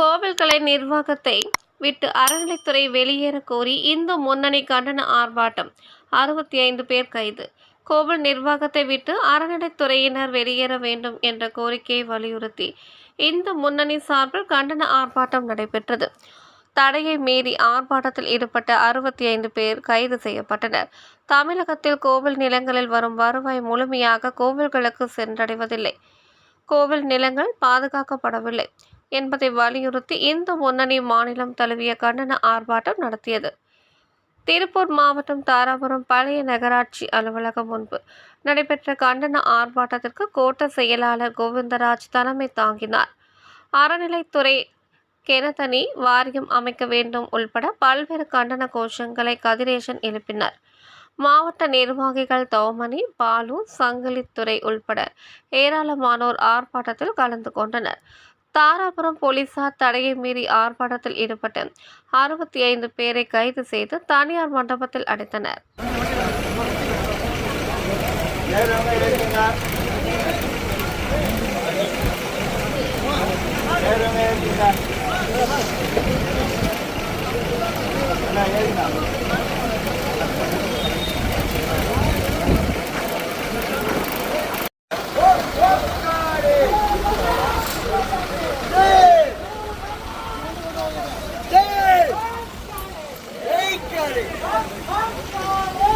கோவில்களை நிர்வாகத்தை விட்டு அறநிலைத்துறை வெளியேற கோரி இந்து முன்னணி கண்டன ஆர்ப்பாட்டம். அறுபத்தி ஐந்து பேர் கைது. கோவில் நிர்வாகத்தை விட்டு அறநிலைத்துறையினர் வெளியேற வேண்டும் என்ற கோரிக்கையை வலியுறுத்தி இந்து முன்னணி சார்பில் கண்டன ஆர்ப்பாட்டம் நடைபெற்றது. தடையை மீறி ஆர்ப்பாட்டத்தில் ஈடுபட்ட அறுபத்தி ஐந்து பேர் கைது செய்யப்பட்டனர். தமிழகத்தில் கோவில் நிலங்களில் வரும் வருவாய் முழுமையாக கோவில்களுக்கு சென்றடைவதில்லை. கோவில் நிலங்கள் பாதுகாக்கப்படவில்லை. என்பதை வலியுறுத்தி இந்து முன்னணி மாநிலம் தழுவிய கண்டன ஆர்ப்பாட்டம் நடத்தியது. திருப்பூர் மாவட்டம் தாராபுரம் பழைய நகராட்சி அலுவலகம் முன்பு நடைபெற்ற கண்டன ஆர்ப்பாட்டத்திற்கு கோட்ட செயலாளர் கோவிந்தராஜ் தலைமை தாங்கினார். அறநிலைத்துறை கெனதனி வாரியம் அமைக்க வேண்டும் உள்பட பல்வேறு கண்டன கோஷங்களை கதிரேசன் எழுப்பினார். மாவட்ட நிர்வாகிகள் தோமணி பாலு சங்கிலித்துறை உள்பட ஏராளமானோர் ஆர்ப்பாட்டத்தில் கலந்து கொண்டனர். தாராபுரம் போலீசார் தடையை மீறி ஆர்ப்பாட்டத்தில் ஈடுபட்டு அறுபத்தி ஐந்து பேரை கைது செய்து தனியார் மண்டபத்தில் அடைத்தனர். ஏறுங்க ஏறுங்க. Hey! Hey, Curry!